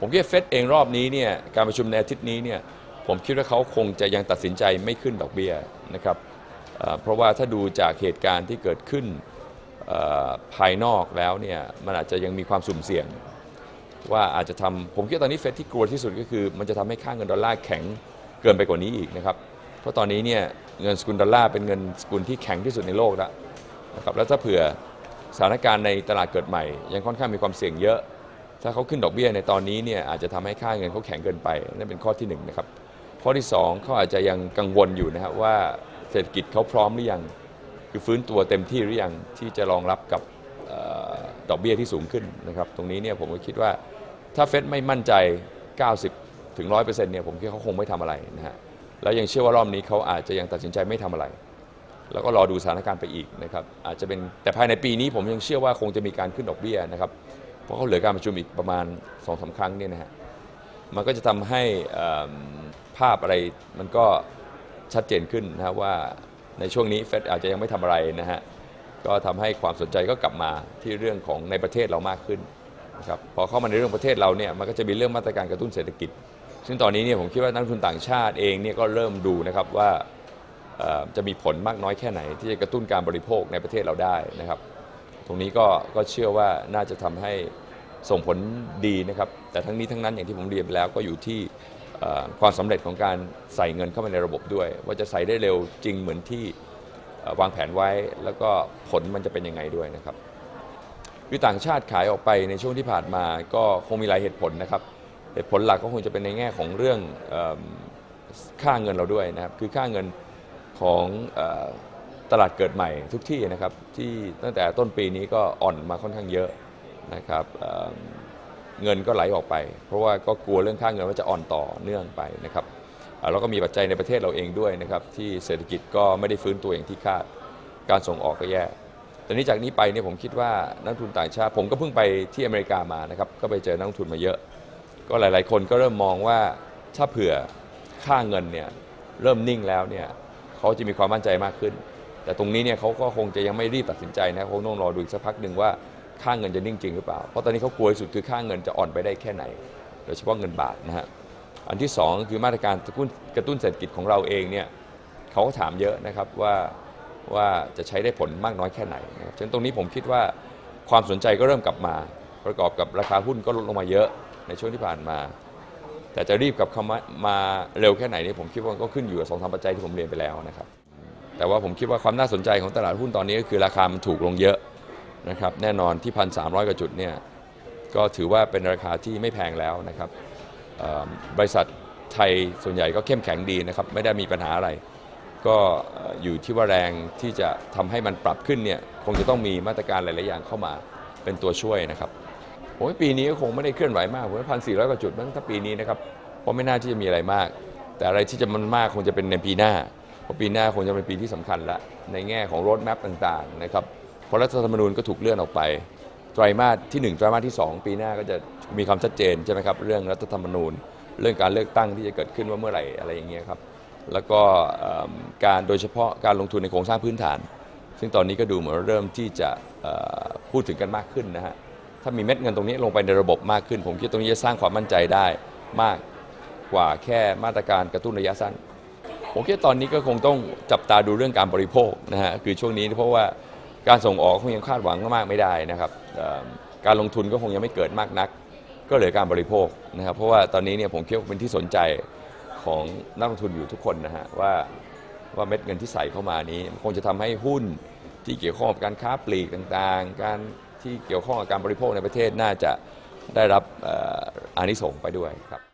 ผมคิดว่าเฟดเองรอบนี้เนี่ยการประชุมในอาทิตย์นี้เนี่ยผมคิดว่าเขาคงจะยังตัดสินใจไม่ขึ้นดอกเบี้ยนะครับเพราะว่าถ้าดูจากเหตุการณ์ที่เกิดขึ้นภายนอกแล้วเนี่ยมันอาจจะยังมีความสุ่มเสี่ยง ว่าอาจจะทำผมคิดว่าตอนนี้เฟดที่กลัวที่สุดก็คือ มันจะทำให้ค่าเงินดอลลาร์แข็งเกินไปกว่านี้อีกนะครับเพราะตอนนี้เนี่ยเงินสกุลดอลลาร์เป็นเงินสกุลที่แข็งที่สุดในโลกแล้วนะครับแล้วถ้าเผื่อสถานการณ์ในตลาดเกิดใหม่ ยังค่อนข้างมีความเสี่ยงเยอะ ถ้าเขาขึ้นดอกเบี้ยในตอนนี้เนี่ยอาจจะทำให้ค่าเงินเขาแข็งเกินไปนั่นเป็นข้อที่หนึ่งนะครับข้อที่สองเขาอาจจะยังกังวลอยู่นะครับว่าเศรษฐกิจเขาพร้อมหรือยัง คือฟื้นตัวเต็มที่หรือยังที่จะรองรับกับออดอกเบี้ยที่สูงขึ้นนะครับตรงนี้เนี่ยผมก็คิดว่าถ้าเฟดไม่มั่นใจ 90ถึง100%เนี่ยผมคิดเขาคงไม่ทำอะไรนะฮะแล้วยังเชื่อว่ารอบนี้เขาอาจจะยังตัดสินใจไม่ทำอะไร แล้วก็รอดูสถานการณ์ไปอีกนะครับอาจจะเป็นแต่ภายในปีนี้ผมยังเชื่อว่าคงจะมีการขึ้นดอกเบี้ยนะครับ ราะเขาเหลือการประชุมอีกประมาณ2อสาครั้งเนี่ยนะฮะมันก็จะทำให้ภาพอะไรมันก็ชัดเจนขึ้นนะว่าในช่วงนี้เฟดอาจจะยังไม่ทำอะไรนะฮะก็ทำให้ความสนใจก็กลับมาที่เรื่องของในประเทศเรามากขึ้นนะครับพอเข้ามาในเรื่องประเทศเราเนี่ยมันก็จะมีเรื่องมาตรการกระตุ้นเศรษฐกิจ ซึ่งตอนนี้เนี่ยผมคิดว่านักลงทุนต่างชาติเองเนี่ยก็เริ่มดูนะครับว่าจะมีผลมากน้อยแค่ไหน ที่จะกระตุ้นการบริโภคในประเทศเราได้นะครับ รงนี้ก็ก็เชื่อว่าน่าจะทำให้ส่งผลดีนะครับ แต่ทั้งนี้ทั้งนั้นอย่างที่ผมเรียนไปแล้วก็อยู่ที่ความสำเร็จของการใส่เงินเข้ามาในระบบด้วย ว่าจะใส่ได้เร็วจริงเหมือนที่วางแผนไว้ แล้วก็ผลมันจะเป็นยังไงด้วยนะครับคือต่างชาติขายออกไปในช่วงที่ผ่านมาก็คงมีหลายเหตุผลนะครับเหตุผลหลักก็คงจะเป็นในแง่ของเรื่องค่าเงินเราด้วยนะครับ คือค่าเงินของ ตลาดเกิดใหม่ทุกที่นะครับที่ตั้งแต่ต้นปีนี้ก็อ่อนมาค่อนข้างเยอะนะครับเเงินก็ไหลออกไป เพราะว่าก็กลัวเรื่องค่าเงินว่าจะอ่อนต่อเนื่องไปนะครับแล้วก็มีปัจจัยในประเทศเราเองด้วยนะครับที่เศรษฐกิจก็ไม่ได้ฟื้นตัวอย่างที่คาดการส่งออกก็แย่แต่นี้จากนี้ไปเนี่ยผมคิดว่านักทุนต่างชาติ ผมก็เพิ่งไปที่อเมริกามานะครับก็ไปเจอนักทุนมาเยอะ ก็หลาย ๆ คนก็เริ่มมองว่าถ้าเผื่อค่าเงินเนี่ยเริ่มนิ่งแล้วเนี่ยเขาจะมีความมั่นใจมากขึ้น แต่ตรงนี้เนี่ยเขาก็คงจะยังไม่รีบตัดสินใจนะคงต้องรอดูอีกสักพักหนึ่งว่าค่าเงินจะนิ่งจริงหรือเปล่า เพราะตอนนี้เขากลัวที่สุดคือค่าเงินจะอ่อนไปได้แค่ไหน โดยเฉพาะเงินบาทนะฮะ อันที่สองคือมาตรการกระตุ้นกระตุ้นเศรษฐกิจของเราเองเนี่ยเขาก็ถามเยอะนะครับว่าว่าจะใช้ได้ผลมากน้อยแค่ไหนนะครับฉะนั้นตรงนี้ผมคิดว่าความสนใจก็เริ่มกลับมา ประกอบกับราคาหุ้นก็ลดลงมาเยอะในช่วงที่ผ่านมา แต่จะรีบกลับเข้ามามาเร็วแค่ไหนนี่ผมคิดว่าก็ขึ้นอยู่กับสองสามปัจจัยที่ผมเรียนไปแล้วนะครับ แต่ว่าผมคิดว่าความน่าสนใจของตลาดหุ้นตอนนี้ก็คือราคามันถูกลงเยอะนะครับแน่นอนที่พันสามกว่าจุดเนี่ยก็ถือว่าเป็นราคาที่ไม่แพงแล้วนะครับบริษัทไทยส่วนใหญ่ก็เข้มแข็งดีนะครับไม่ได้มีปัญหาอะไร ก็อยู่ที่ว่าแรงที่จะทำให้มันปรับขึ้นเนี่ยคงจะต้องมีมาตรการหลาย ๆ อย่างเข้ามาเป็นตัวช่วยนะครับผมปีนี้ก็คงไม่ได้เคลื่อนไหวมากผมว่าพันสี่ร้อยกว่าจุดมั้งถ้าปีนี้นะครับเพราะไม่น่าที่จะมีอะไรมาก แต่อะไรที่จะมันมากคงจะเป็นในปีหน้า ราะปีหน้าคงจะเป็นปีที่สำคัญละในแง่ของรถแมพต่างๆนะครับเพราะรัฐธรรมนูญก็ถูกเลื่อนออกไปไตรมาสที่1ไตรมาสที่ 2 ปีหน้าก็จะมีความชัดเจนใช่ไหมครับเรื่องรัฐธรรมนูญ เรื่องการเลือกตั้งที่จะเกิดขึ้นว่าเมื่อไหร่อะไรอย่างเงี้ยครับแล้วก็การโดยเฉพาะการลงทุนในโครงสร้างพื้นฐาน ซึ่งตอนนี้ก็ดูเหมือนเริ่มที่จะพูดถึงกันมากขึ้นนะฮะถ้ามีเม็ดเงินตรงนี้ลงไปในระบบมากขึ้น ผมคิดตรงนี้จะสร้างความมั่นใจได้มากกว่าแค่มาตรการกระตุ้นระยะสั้น ผมคิดตอนนี้ก็คงต้องจับตาดูเรื่องการบริโภคนะฮะคือช่วงนี้เพราะว่าการส่งออกคงยังคาดหวังมากไม่ได้นะครับการลงทุนก็คงยังไม่เกิดมากนัก ก็เหลือการบริโภคนะครับเพราะว่าตอนนี้เนี่ยผมคิดว่าเป็นที่สนใจของนักลงทุนอยู่ทุกคนนะฮะว่าว่าเม็ดเงินที่ใส่เข้ามานี้คงจะทำให้หุ้นที่เกี่ยวข้องกับการค้าปลีกต่างๆ การที่เกี่ยวข้องกับการบริโภคในประเทศน่าจะได้รับเอ่ออานิสงส์ไปด้วยครับ